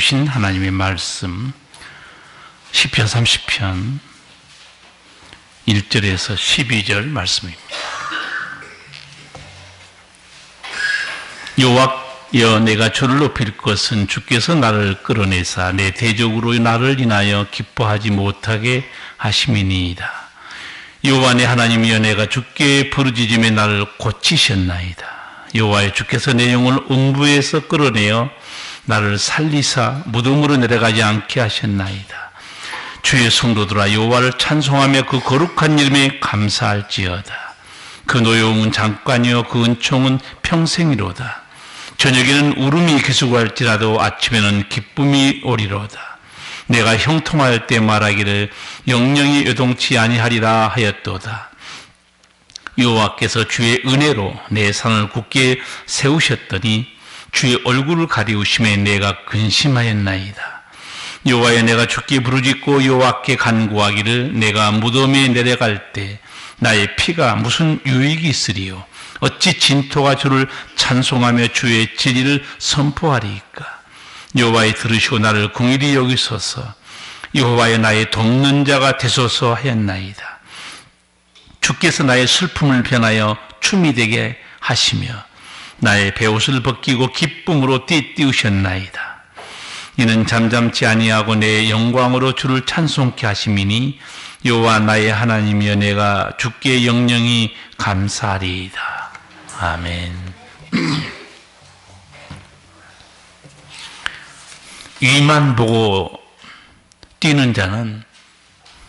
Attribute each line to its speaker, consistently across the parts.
Speaker 1: 주신 하나님의 말씀 시편 30편 1절에서 12절 말씀입니다. 요와여 내가 주를 높일 것은 주께서 나를 끌어내사 내 대적으로 나를 인하여 기뻐하지 못하게 하심이니이다. 요한의 하나님이여 내가 주께 부르짖음에 나를 고치셨나이다. 여호와의 주께서 내 영혼을 음부에서 끌어내어 나를 살리사 무덤으로 내려가지 않게 하셨나이다. 주의 성도들아 여호와를 찬송하며 그 거룩한 이름에 감사할지어다. 그 노여움은 잠깐이요 그 은총은 평생이로다. 저녁에는 울음이 계속할지라도 아침에는 기쁨이 오리로다. 내가 형통할 때 말하기를 영영이 요동치 아니하리라 하였도다. 여호와께서 주의 은혜로 내 산을 굳게 세우셨더니 주의 얼굴을 가리우심에 내가 근심하였나이다. 여호와여 내가 죽기 부르짖고 여호와께 간구하기를 내가 무덤에 내려갈 때 나의 피가 무슨 유익이 있으리요 어찌 진토가 주를 찬송하며 주의 진리를 선포하리이까 여호와의 들으시고 나를 공일히 여기소서 여호와의 나의 돕는 자가 되소서 하였나이다 주께서 나의 슬픔을 변하여 춤이 되게 하시며 나의 배옷을 벗기고 기쁨으로 띠띠우셨나이다. 이는 잠잠치 아니하고 내 영광으로 주를 찬송케 하심이니 여호와 나의 하나님이여 내가 주께 영영히 감사리이다. 아멘. 위만 보고 뛰는 자는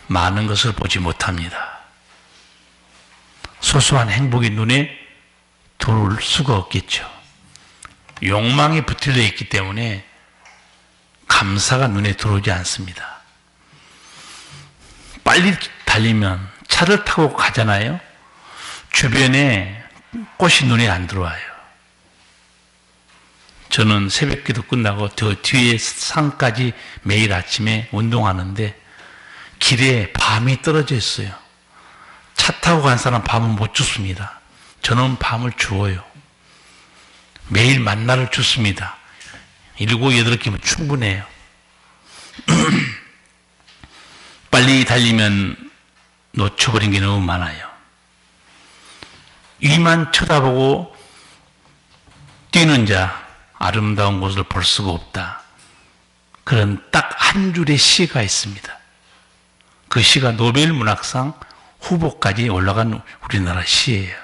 Speaker 1: 많은 것을 보지 못합니다. 소소한 행복이 눈에 돌 수가 없겠죠. 욕망이 붙들려 있기 때문에 감사가 눈에 들어오지 않습니다. 빨리 달리면 차를 타고 가잖아요. 주변에 꽃이 눈에 안 들어와요. 저는 새벽기도 끝나고 저 뒤에 산까지 매일 아침에 운동하는데 길에 밤이 떨어져 있어요. 차 타고 간 사람 밤은 못 죽습니다. 저는 밤을 주어요. 매일 만나를 줍습니다. 일곱, 여덟 개면 충분해요. 빨리 달리면 놓쳐버린 게 너무 많아요. 위만 쳐다보고 뛰는 자, 아름다운 곳을 볼 수가 없다. 그런 딱 한 줄의 시가 있습니다. 그 시가 노벨 문학상 후보까지 올라간 우리나라 시예요.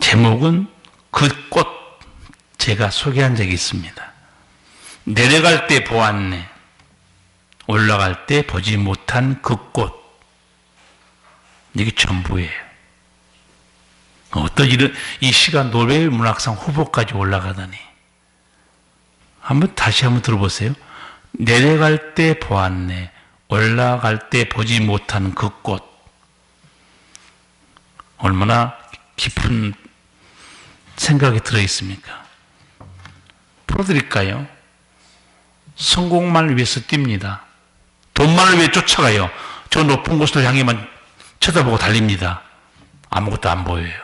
Speaker 1: 제목은 그 꽃 제가 소개한 적이 있습니다. 내려갈 때 보았네. 올라갈 때 보지 못한 그 꽃. 이게 전부예요. 어떤 이런, 이 시간 노벨 문학상 후보까지 올라가다니. 한번 다시 한번 들어보세요. 내려갈 때 보았네. 올라갈 때 보지 못한 그 꽃. 얼마나 깊은 생각이 들어 있습니까? 풀어드릴까요? 성공만을 위해서 뜁니다. 돈만을 위해 쫓아가요. 저 높은 곳을 향해만 쳐다보고 달립니다. 아무것도 안 보여요.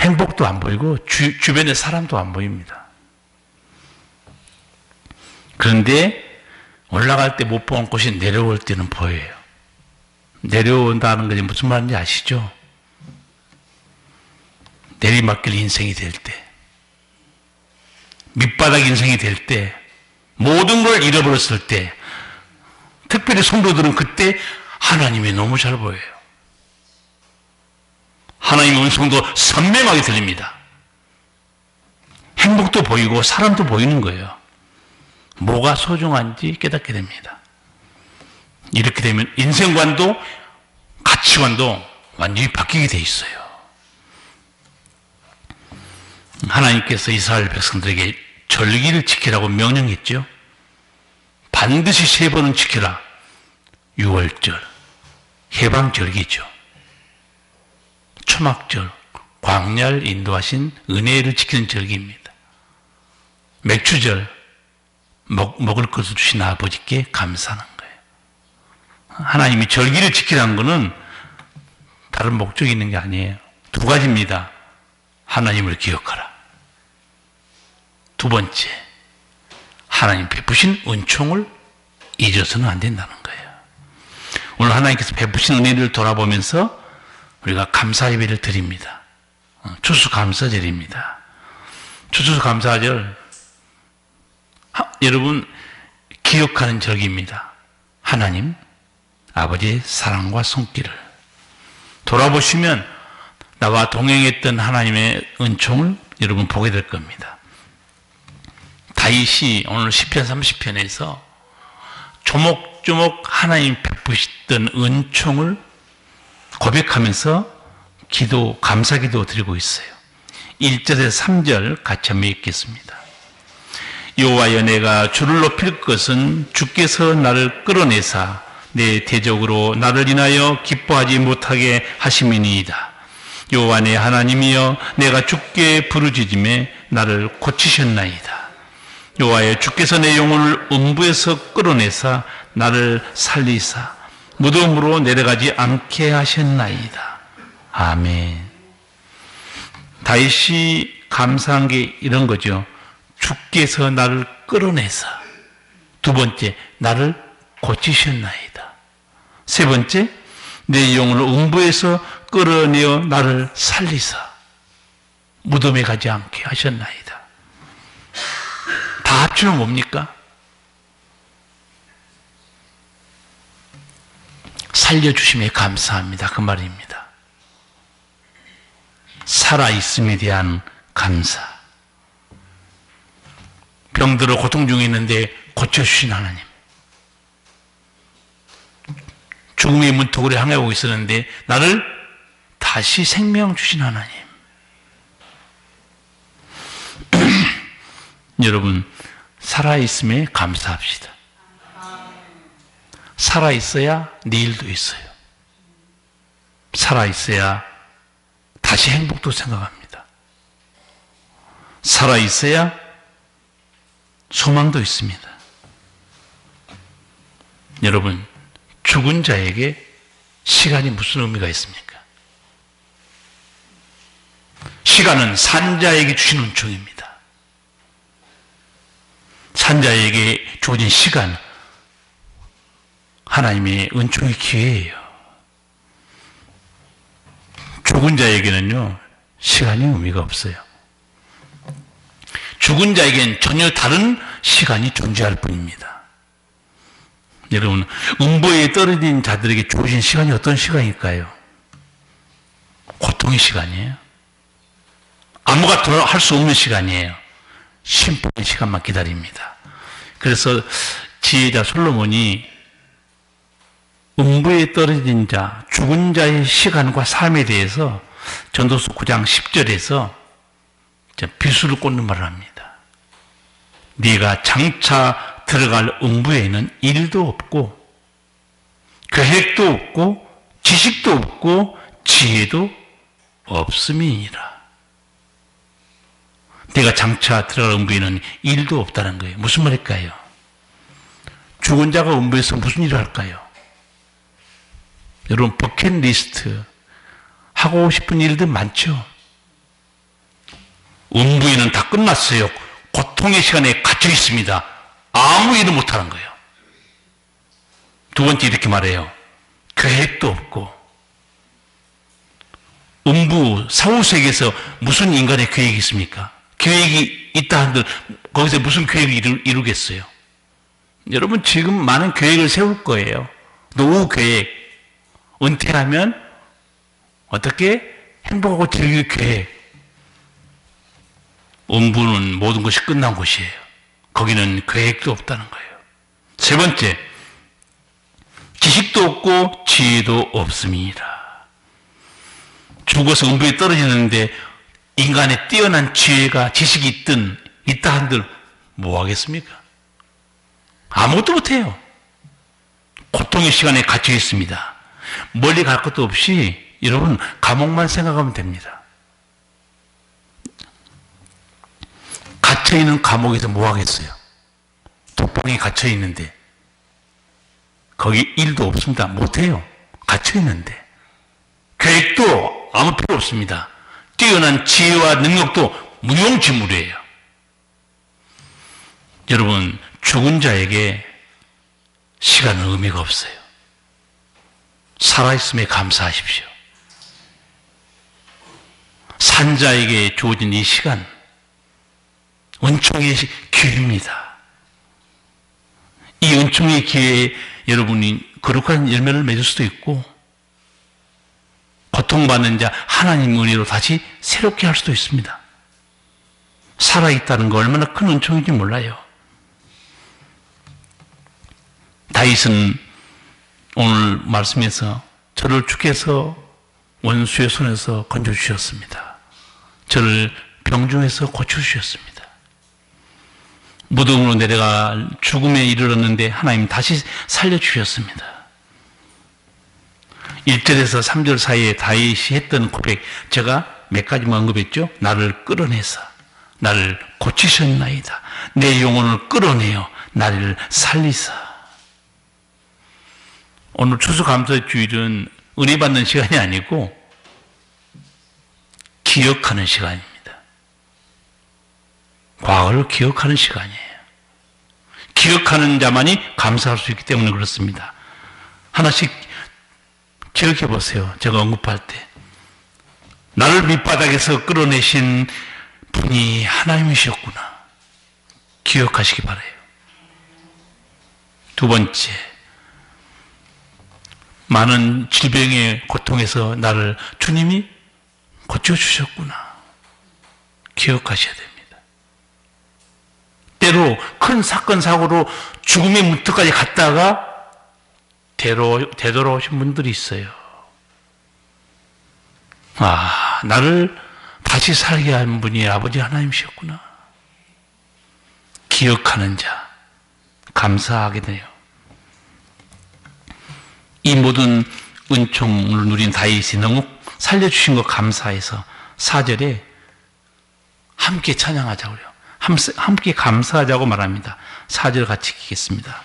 Speaker 1: 행복도 안 보이고 주, 주변에 사람도 안 보입니다. 그런데 올라갈 때 못 본 곳이 내려올 때는 보여요. 내려온다는 것이 무슨 말인지 아시죠? 내리막길 인생이 될 때, 밑바닥 인생이 될 때, 모든 걸 잃어버렸을 때, 특별히 성도들은 그때 하나님이 너무 잘 보여요. 하나님의 음성도 선명하게 들립니다. 행복도 보이고 사람도 보이는 거예요. 뭐가 소중한지 깨닫게 됩니다. 이렇게 되면 인생관도 가치관도 완전히 바뀌게 돼 있어요. 하나님께서 이스라엘 백성들에게 절기를 지키라고 명령했죠. 반드시 세 번은 지키라. 6월절, 해방절기죠. 초막절, 광야 인도하신 은혜를 지키는 절기입니다. 맥주절, 먹, 먹을 것을 주신 아버지께 감사하는 거예요. 하나님이 절기를 지키라는 것은 다른 목적이 있는 게 아니에요. 두 가지입니다. 하나님을 기억하라. 두 번째, 하나님 베푸신 은총을 잊어서는 안 된다는 거예요. 오늘 하나님께서 베푸신 은혜를 돌아보면서 우리가 감사 예배를 드립니다. 어, 추수 감사절입니다. 추수 감사절 하, 여러분 기억하는 절기입니다. 하나님 아버지의 사랑과 손길을 돌아보시면 나와 동행했던 하나님의 은총을 여러분 보게 될 겁니다. 다윗이 오늘 10편 30편에서 조목조목 하나님 베푸시던 은총을 고백하면서 기도, 감사 기도 드리고 있어요. 1절에서 3절 같이 한번 읽겠습니다. 여호와여 내가 주를 높일 것은 주께서 나를 끌어내사 내 대적으로 나를 인하여 기뻐하지 못하게 하심이니이다. 요한의 하나님이여 내가 죽게 부르짖음에 나를 고치셨나이다. 요하여 주께서 내 영혼을 음부에서 끌어내사 나를 살리사 무덤으로 내려가지 않게 하셨나이다. 아멘. 다윗 감사한 게 이런 거죠. 주께서 나를 끌어내사 두 번째 나를 고치셨나이다. 세 번째 내 영혼을 음부에서 끌어내어 나를 살리사 무덤에 가지 않게 하셨나이다. 다 합치면 뭡니까? 살려주심에 감사합니다. 그 말입니다. 살아있음에 대한 감사. 병들어 고통 중에 있는데 고쳐주신 하나님. 죽음의 문턱으로 향해 오고 있었는데 나를 다시 생명 주신 하나님. 여러분, 살아있음에 감사합시다. 살아있어야 내일도 있어요. 살아있어야 다시 행복도 생각합니다. 살아있어야 소망도 있습니다. 여러분, 죽은 자에게 시간이 무슨 의미가 있습니까? 시간은 산자에게 주신 은총입니다. 산자에게 주어진 시간, 하나님의 은총의 기회예요. 죽은 자에게는요, 시간이 의미가 없어요. 죽은 자에겐 전혀 다른 시간이 존재할 뿐입니다. 여러분, 음보에 떨어진 자들에게 주어진 시간이 어떤 시간일까요? 고통의 시간이에요. 아무것도 할 수 없는 시간이에요. 심판의 시간만 기다립니다. 그래서 지혜자 솔로몬이 음부에 떨어진 자, 죽은 자의 시간과 삶에 대해서 전도서 9장 10절에서 비수를 꽂는 말을 합니다. 네가 장차 들어갈 음부에는 일도 없고 계획도 없고 지식도 없고 지혜도 없음이니라. 내가 장차 들어갈 음부에는 일도 없다는 거예요. 무슨 말일까요? 죽은 자가 음부에서 무슨 일을 할까요? 여러분 버킷리스트 하고 싶은 일들 많죠? 음부에는 다 끝났어요. 고통의 시간에 갇혀 있습니다. 아무 일을 못하는 거예요. 두 번째 이렇게 말해요. 계획도 없고 음부 사후세계에서 무슨 인간의 계획이 있습니까? 계획이 있다 한들 거기서 무슨 계획을 이루, 이루겠어요? 여러분 지금 많은 계획을 세울 거예요. 노후 계획. 은퇴하면 어떻게 행복하고 즐길 계획. 음부는 모든 것이 끝난 곳이에요. 거기는 계획도 없다는 거예요. 세 번째, 지식도 없고 지혜도 없습니다. 죽어서 음부에 떨어지는데 인간의 뛰어난 지혜가 지식이 있든 있다 한들 뭐 하겠습니까? 아무것도 못해요. 고통의 시간에 갇혀 있습니다. 멀리 갈 것도 없이 여러분 감옥만 생각하면 됩니다. 갇혀 있는 감옥에서 뭐 하겠어요? 독방에 갇혀 있는데 거기 일도 없습니다. 못해요. 갇혀 있는데 계획도 아무 필요 없습니다. 뛰어난 지혜와 능력도 무용지물이에요. 여러분, 죽은 자에게 시간은 의미가 없어요. 살아있음에 감사하십시오. 산자에게 주어진 이 시간, 은총의 기입니다이 은총의 기회에 여러분이 거룩한 열매를 맺을 수도 있고, 고통받는 자 하나님 은혜로 다시 새롭게 할 수도 있습니다. 살아있다는 거 얼마나 큰 은총인지 몰라요. 다윗은 오늘 말씀에서 저를 주께서 원수의 손에서 건져주셨습니다. 저를 병중에서 고쳐주셨습니다. 무덤으로 내려가 죽음에 이르렀는데 하나님 다시 살려주셨습니다. 1절에서 3절 사이에 다윗이 했던 고백 제가 몇 가지만 언급했죠? 나를 끌어내서 나를 고치셨나이다. 내 영혼을 끌어내어 나를 살리사. 오늘 추수감사 주일은 은혜 받는 시간이 아니고 기억하는 시간입니다. 과거를 기억하는 시간이에요. 기억하는 자만이 감사할 수 있기 때문에 그렇습니다. 하나씩 기억해 보세요. 제가 언급할 때. 나를 밑바닥에서 끌어내신 분이 하나님이셨구나. 기억하시기 바래요. 두 번째, 많은 질병의 고통에서 나를 주님이 고쳐주셨구나. 기억하셔야 됩니다. 때로 큰 사건, 사고로 죽음의 문턱까지 갔다가 되돌아, 되돌아오신 분들이 있어요. 아, 나를 다시 살게 한 분이 아버지 하나님이셨구나. 기억하는 자, 감사하게 돼요. 이 모든 은총을 누린 다윗이 너무 살려주신 것 감사해서 사절에 함께 찬양하자고요. 함께 감사하자고 말합니다. 사절 같이 읽겠습니다.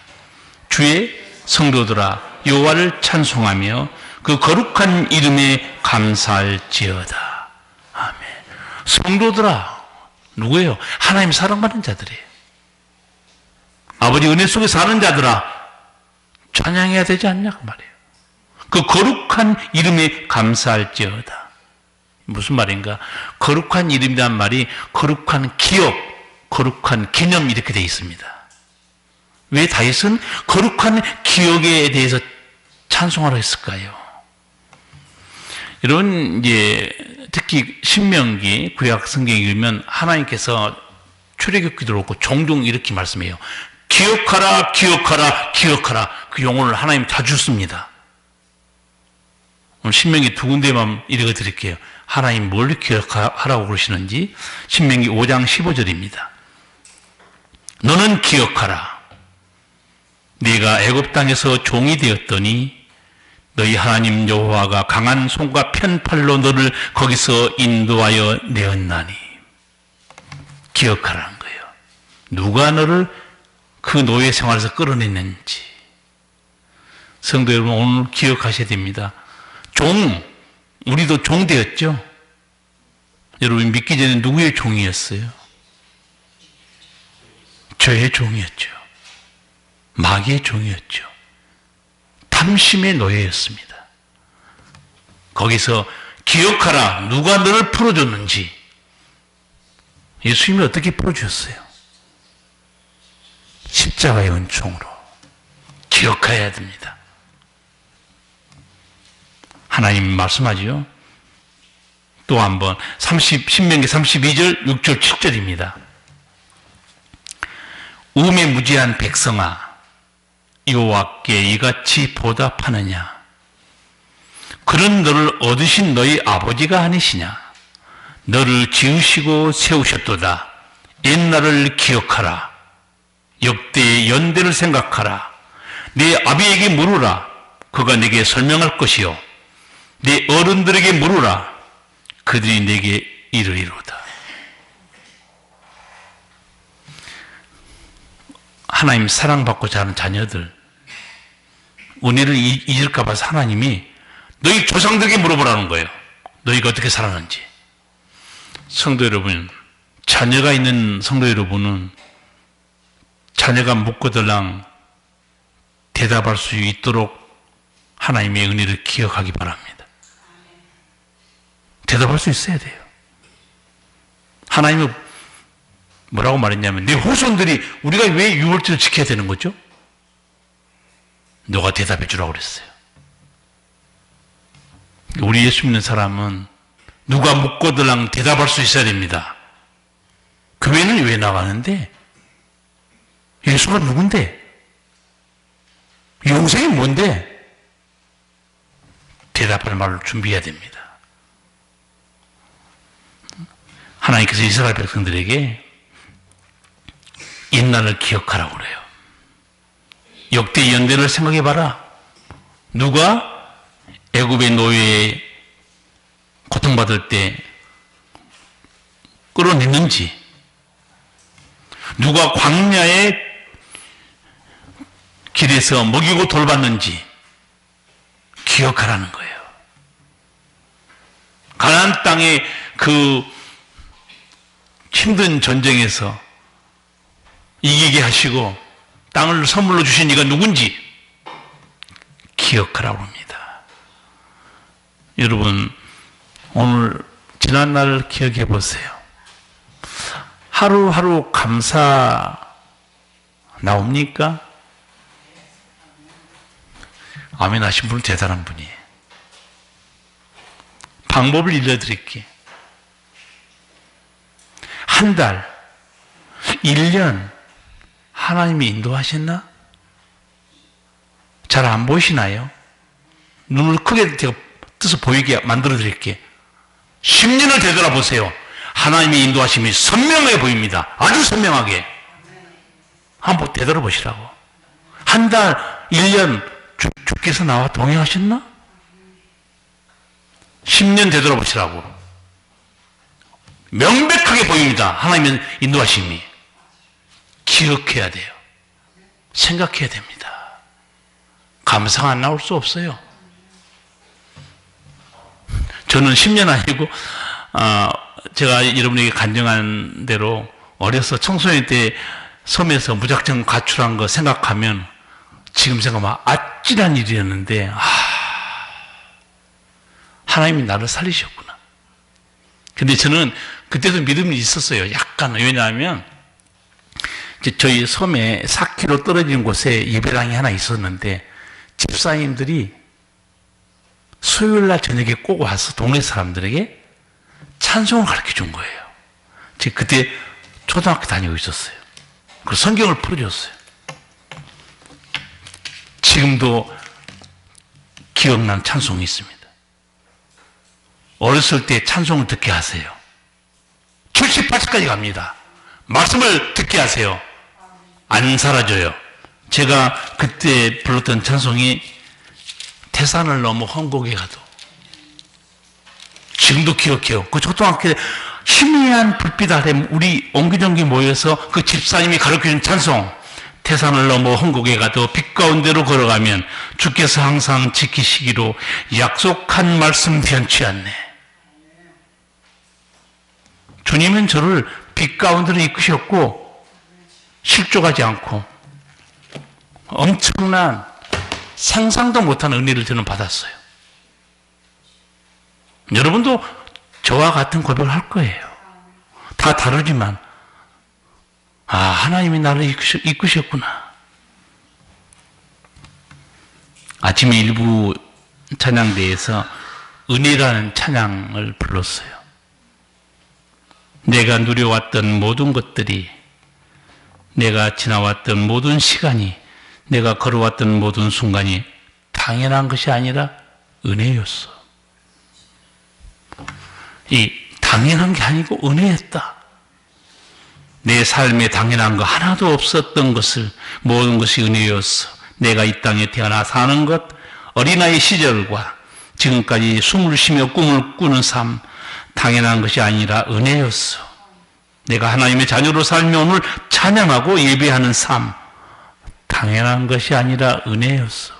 Speaker 1: 주의 성도들아 여호와를 찬송하며 그 거룩한 이름에 감사할지어다. 아멘. 성도들아 누구예요? 하나님 사랑받는 자들이에요. 아버지 은혜 속에 사는 자들아 찬양해야 되지 않냐 그 말이에요. 그 거룩한 이름에 감사할지어다. 무슨 말인가? 거룩한 이름이란 말이 거룩한 기업, 거룩한 개념 이렇게 돼 있습니다. 왜 다윗은 거룩한 기억에 대해서 찬송하러 했을까요? 이런 이제 특히 신명기 구약 성경 읽으면 하나님께서 출애굽기도 그렇고 종종 이렇게 말씀해요. 기억하라, 기억하라, 기억하라. 그 용어를 하나님 자주 씁니다. 오늘 신명기 두 군데만 읽어 드릴게요. 하나님 뭘 기억하라고 그러시는지 신명기 5장 15절입니다. 너는 기억하라. 네가 애굽 땅에서 종이 되었더니 너희 하나님 여호와가 강한 손과 편팔로 너를 거기서 인도하여 내었나니 기억하라는 거예요. 누가 너를 그 노예 생활에서 끌어냈는지 성도 여러분 오늘 기억하셔야 됩니다. 종 우리도 종 되었죠. 여러분 믿기 전에 누구의 종이었어요? 저의 종이었죠. 마귀의 종이었죠. 탐심의 노예였습니다. 거기서 기억하라 누가 너를 풀어줬는지 예수님이 어떻게 풀어주셨어요? 십자가의 은총으로 기억해야 됩니다. 하나님 말씀하지요. 또 한번 30 신명기 32절 6절 7절입니다. 우매무지한 백성아 여호와께 이같이 보답하느냐? 그런 너를 얻으신 너희 아버지가 아니시냐? 너를 지으시고 세우셨도다. 옛날을 기억하라. 역대의 연대를 생각하라. 네 아비에게 물으라. 그가 내게 설명할 것이요. 네 어른들에게 물으라. 그들이 내게 이르이로다. 하나님 사랑받고자 하는 자녀들, 은혜를 잊을까 봐서 하나님이 너희 조상들에게 물어보라는 거예요. 너희가 어떻게 살았는지. 성도 여러분, 자녀가 있는 성도 여러분은 자녀가 묻고들랑 대답할 수 있도록 하나님의 은혜를 기억하기 바랍니다. 대답할 수 있어야 돼요. 하나님의 뭐라고 말했냐면 네 후손들이 우리가 왜 유월절을 지켜야 되는 거죠? 너가 대답해 주라고 그랬어요. 우리 예수 믿는 사람은 누가 묻거들랑 대답할 수 있어야 됩니다. 교회는 왜 나가는데? 예수가 누군데? 영생이 뭔데? 대답할 말을 준비해야 됩니다. 하나님께서 이스라엘 백성들에게 임란을 기억하라고 그래요. 역대 연대를 생각해봐라. 누가 애굽의 노예에 고통받을 때 끌어냈는지, 누가 광야의 길에서 먹이고 돌봤는지 기억하라는 거예요. 가나안 땅의 그 힘든 전쟁에서 이기게 하시고 땅을 선물로 주신 이가 누군지 기억하라고 합니다. 여러분 오늘 지난 날 기억해 보세요. 하루하루 감사 나옵니까? 아멘 하신 분은 대단한 분이에요. 방법을 일러드릴게. 한 달, 1년, 하나님이 인도하셨나? 잘 안 보이시나요? 눈을 크게 제가 뜨서 보이게 만들어 드릴게. 10년을 되돌아보세요. 하나님의 인도하심이 선명해 보입니다. 아주 선명하게. 한번 되돌아보시라고. 한 달, 1년 주, 주께서 나와 동행하셨나? 10년 되돌아보시라고. 명백하게 보입니다. 하나님의 인도하심이. 기억해야 돼요. 생각해야 됩니다. 감상 안 나올 수 없어요. 저는 10년 아니고, 아, 제가 여러분에게 간증한 대로 어려서 청소년 때 섬에서 무작정 가출한 거 생각하면 지금 생각하면 아찔한 일이었는데, 아, 하나님이 나를 살리셨구나. 근데 저는 그때도 믿음이 있었어요. 약간. 왜냐하면 저희 섬에 4km 떨어진 곳에 예배당이 하나 있었는데 집사님들이 수요일 날 저녁에 꼭 와서 동네 사람들에게 찬송을 가르쳐 준 거예요. 제가 그때 초등학교 다니고 있었어요. 그 성경을 풀어줬어요. 지금도 기억난 찬송이 있습니다. 어렸을 때 찬송을 듣게 하세요. 78까지 0 0 갑니다. 말씀을 듣게 하세요. 안 사라져요. 제가 그때 불렀던 찬송이 태산을 넘어 헌곡에 가도 지금도 기억해요. 그 초등학교 희미한 불빛 아래 우리 옹기종기 모여서 그 집사님이 가르쳐준 찬송 태산을 넘어 헌곡에 가도 빛 가운데로 걸어가면 주께서 항상 지키시기로 약속한 말씀 변치 않네. 주님은 저를 빛 가운데로 이끄셨고 실족하지 않고 엄청난 상상도 못한 은혜를 저는 받았어요. 여러분도 저와 같은 고백을 할 거예요. 다 다르지만 아 하나님이 나를 이끄셨구나. 아침에 일부 찬양대에서 은혜라는 찬양을 불렀어요. 내가 누려왔던 모든 것들이 내가 지나왔던 모든 시간이, 내가 걸어왔던 모든 순간이 당연한 것이 아니라 은혜였어. 이 당연한 게 아니고 은혜였다. 내 삶에 당연한 거 하나도 없었던 것을 모든 것이 은혜였어. 내가 이 땅에 태어나 사는 것, 어린아이 시절과 지금까지 숨을 쉬며 꿈을 꾸는 삶, 당연한 것이 아니라 은혜였어. 내가 하나님의 자녀로 살며 오늘 찬양하고 예배하는 삶. 당연한 것이 아니라 은혜였어.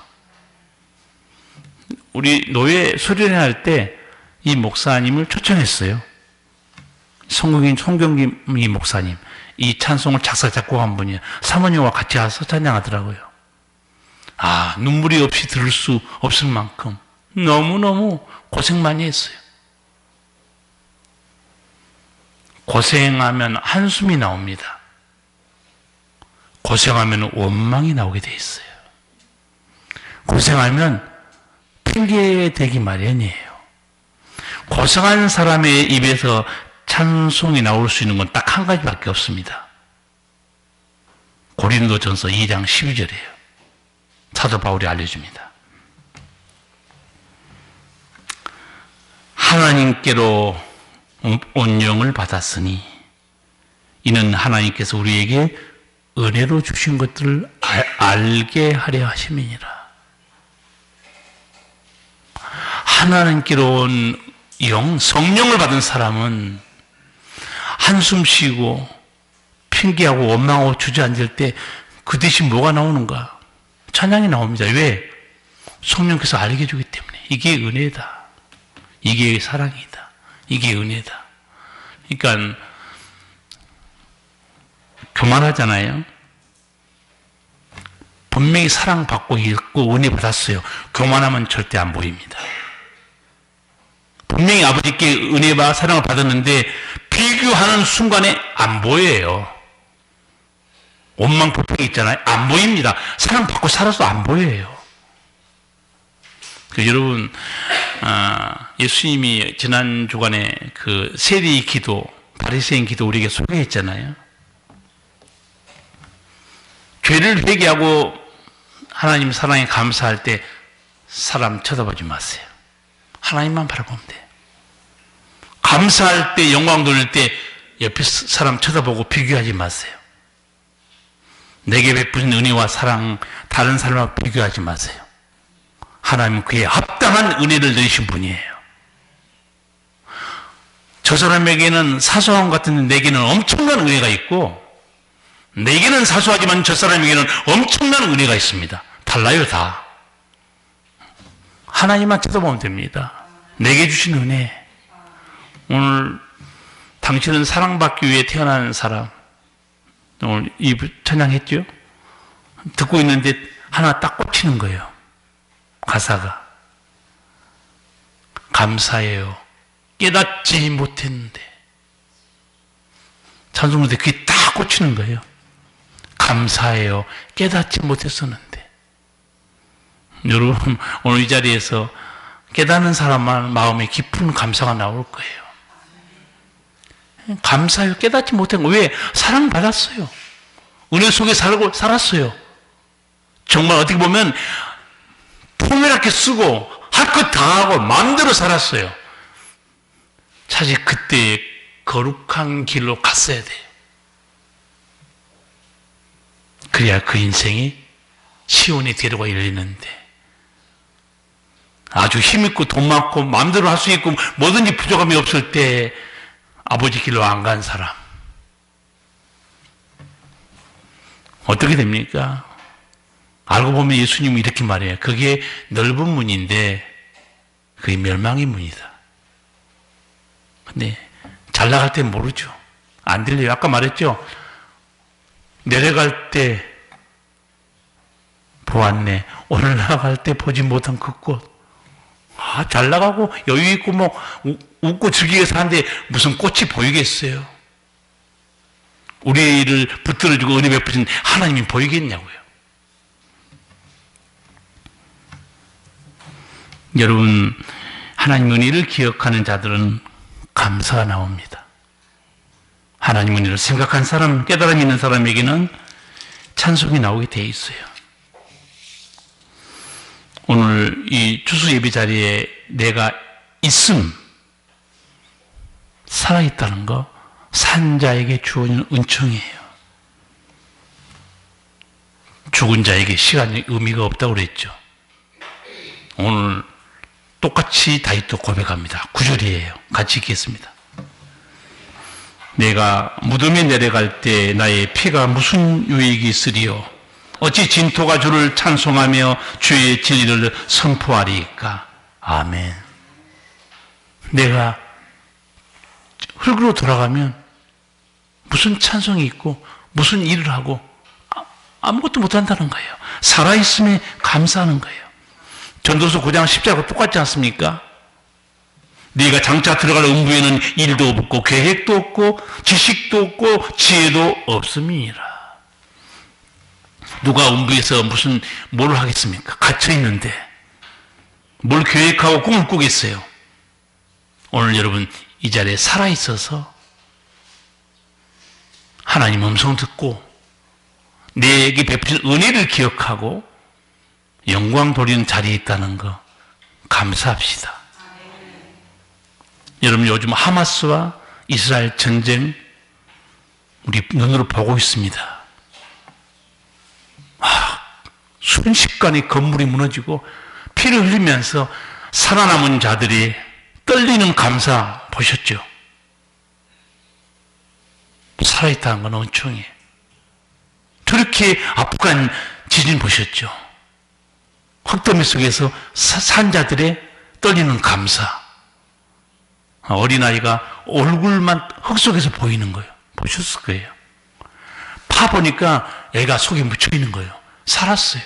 Speaker 1: 우리 노예 수련회할 때 이 목사님을 초청했어요. 성경인 송경기 목사님. 이 찬송을 작사, 작곡한 분이 사모님과 같이 와서 찬양하더라고요. 아, 눈물이 없이 들을 수 없을 만큼 너무너무 고생 많이 했어요. 고생하면 한숨이 나옵니다. 고생하면 원망이 나오게 돼 있어요. 고생하면 핑계대기 마련이에요. 고생한 사람의 입에서 찬송이 나올 수 있는 건 딱 한 가지밖에 없습니다. 고린도전서 2장 12절이에요. 사도 바울이 알려줍니다. 하나님께로 음, 온영을 받았으니 이는 하나님께서 우리에게 은혜로 주신 것들을 알게 하려 하심이니라. 하나님께로 온 영, 성령을 받은 사람은 한숨 쉬고 핑계하고 원망하고 주저앉을 때 그 대신 뭐가 나오는가? 찬양이 나옵니다. 왜? 성령께서 알게 주기 때문에. 이게 은혜다. 이게 사랑이다. 이게 은혜다. 그러니까 교만하잖아요. 분명히 사랑받고 있고 은혜 받았어요. 교만하면 절대 안 보입니다. 분명히 아버지께 은혜와 사랑을 받았는데 비교하는 순간에 안 보여요. 원망 불평이 있잖아요. 안 보입니다. 사랑받고 살아서 안 보여요. 여러분 아, 예수님이 지난 주간에 그 세리 기도, 바리새인 기도 우리에게 소개했잖아요. 죄를 회개하고 하나님 사랑에 감사할 때 사람 쳐다보지 마세요. 하나님만 바라보면 돼요. 감사할 때 영광 돌릴 때 옆에 사람 쳐다보고 비교하지 마세요. 내게 베푸신 은혜와 사랑 다른 사람과 비교하지 마세요. 하나님 그에 합당한 은혜를 내신 분이에요. 저 사람에게는 사소함 같은 내게는 엄청난 은혜가 있고 내게는 사소하지만 저 사람에게는 엄청난 은혜가 있습니다. 달라요 다. 하나님만 쳐다보면 됩니다. 내게 주신 은혜. 오늘 당신은 사랑받기 위해 태어난 사람. 오늘 이 천양했죠? 듣고 있는데 하나 딱 꽂히는 거예요. 가사가 감사해요. 깨닫지 못했는데 찬송문데 그게 딱 꽂히는 거예요. 감사해요. 깨닫지 못했었는데 여러분 오늘 이 자리에서 깨닫는 사람만 마음에 깊은 감사가 나올 거예요. 감사해요. 깨닫지 못한 거. 왜? 사랑받았어요. 은혜 속에 살고 살았어요. 정말 어떻게 보면 폼이랗게 쓰고 할 것 다하고 마음대로 살았어요. 사실 그때 거룩한 길로 갔어야 돼요. 그래야 그 인생이 시온의 대로가 열리는데 아주 힘있고 돈 많고 마음대로 할 수 있고 뭐든지 부족함이 없을 때 아버지 길로 안 간 사람 어떻게 됩니까? 알고 보면 예수님은 이렇게 말해요. 그게 넓은 문인데 그게 멸망의 문이다. 근데 잘 나갈 때 모르죠. 안 들려요. 아까 말했죠. 내려갈 때 보았네. 올라갈 때 보지 못한 그 꽃. 아, 잘 나가고 여유 있고 뭐 웃고 즐기게 사는데 무슨 꽃이 보이겠어요? 우리를 붙들어주고 은혜 베푸신 하나님이 보이겠냐고요. 여러분, 하나님 은혜를 기억하는 자들은 감사가 나옵니다. 하나님 은혜를 생각한 사람, 깨달음 있는 사람에게는 찬송이 나오게 돼 있어요. 오늘 이 주수 예배 자리에 내가 있음, 살아있다는 거, 산자에게 주어진 은총이에요. 죽은 자에게 시간이 의미가 없다고 그랬죠. 오늘 똑같이 다윗도 고백합니다. 구절이에요. 같이 읽겠습니다. 내가 무덤에 내려갈 때 나의 피가 무슨 유익이 있으리요? 어찌 진토가 주를 찬송하며 주의 진리를 선포하리까? 아멘. 내가 흙으로 돌아가면 무슨 찬송이 있고 무슨 일을 하고 아, 아무것도 못한다는 거예요. 살아있음에 감사하는 거예요. 전도서 9장 10절과 똑같지 않습니까? 네가 장차 들어갈 음부에는 일도 없고 계획도 없고 지식도 없고 지혜도 없음이니라. 누가 음부에서 무슨 뭘 하겠습니까? 갇혀 있는데 뭘 계획하고 꿈을 꾸겠어요. 오늘 여러분 이 자리에 살아 있어서 하나님 음성 듣고 내게 베푸신 은혜를 기억하고 영광 돌리는 자리에 있다는 거 감사합시다. 여러분 요즘 하마스와 이스라엘 전쟁 우리 눈으로 보고 있습니다. 아, 순식간에 건물이 무너지고 피를 흘리면서 살아남은 자들이 떨리는 감사 보셨죠? 살아있다는 건 원총이에요. 아프간 지진 보셨죠? 흙더미 속에서 산자들의 떨리는 감사. 아, 어린아이가 얼굴만 흙 속에서 보이는 거예요. 보셨을 거예요. 파보니까 애가 속에 묻혀 있는 거예요. 살았어요.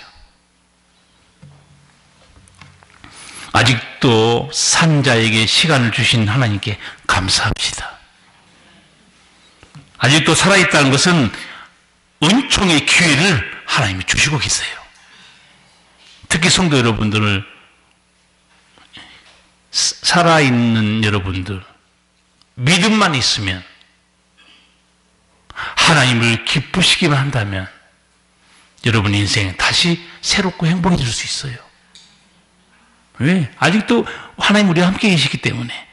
Speaker 1: 아직도 산자에게 시간을 주신 하나님께 감사합시다. 아직도 살아있다는 것은 은총의 기회를 하나님이 주시고 계세요. 특히 성도 여러분들을 살아있는 여러분들 믿음만 있으면 하나님을 기쁘시기만 한다면 여러분 인생 다시 새롭고 행복해질 수 있어요. 왜? 아직도 하나님 우리와 함께 계시기 때문에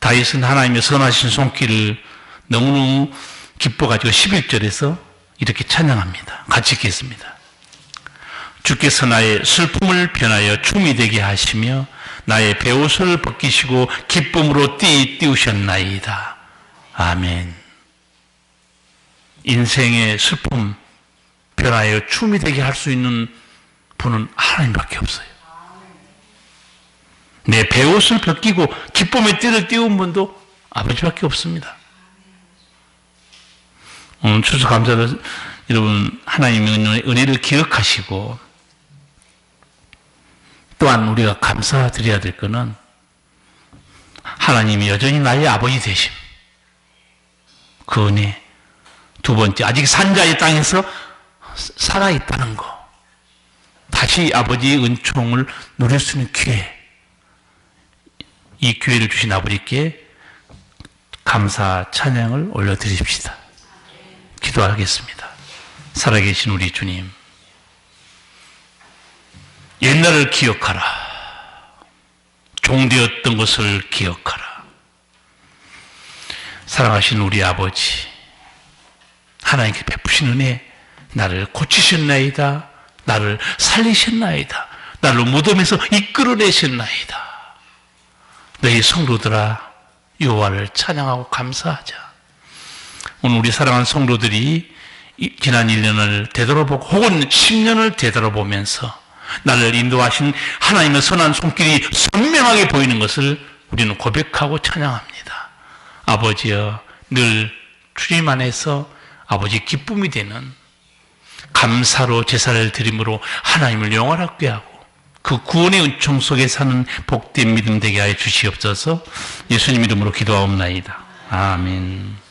Speaker 1: 다윗은 하나님의 선하신 손길을 너무너무 기뻐가지고 11절에서 이렇게 찬양합니다. 같이 읽겠습니다. 주께서 나의 슬픔을 변하여 춤이 되게 하시며 나의 배옷을 벗기시고 기쁨으로 띠 띄우셨나이다. 아멘. 인생의 슬픔 변하여 춤이 되게 할 수 있는 분은 하나님밖에 없어요. 내 배옷을 벗기고 기쁨의 띠를 띄운 분도 아버지밖에 없습니다. 오늘 추수 감사를 여러분 하나님의 은혜를 기억하시고 또한 우리가 감사드려야 될 것은 하나님이 여전히 나의 아버지 되심. 그 은혜. 두 번째, 아직 산자의 땅에서 살아있다는 것 다시 아버지의 은총을 누릴 수 있는 기회. 이 기회를 주신 아버지께 감사 찬양을 올려드립시다. 기도하겠습니다. 살아계신 우리 주님. 옛날을 기억하라. 종되었던 것을 기억하라. 사랑하신 우리 아버지, 하나님께 베푸신 은혜, 나를 고치셨나이다. 나를 살리셨나이다. 나를 무덤에서 이끌어내셨나이다. 너희 성도들아, 요한을 찬양하고 감사하자. 오늘 우리 사랑하는 성도들이 지난 1년을 되돌아보고 혹은 10년을 되돌아보면서 나를 인도하신 하나님의 선한 손길이 선명하게 보이는 것을 우리는 고백하고 찬양합니다. 아버지여 늘 주님 안에서 아버지 기쁨이 되는 감사로 제사를 드림으로 하나님을 영원하게 하고 그 구원의 은총 속에 사는 복된 믿음 되게 하여 주시옵소서 예수님 이름으로 기도하옵나이다. 아멘.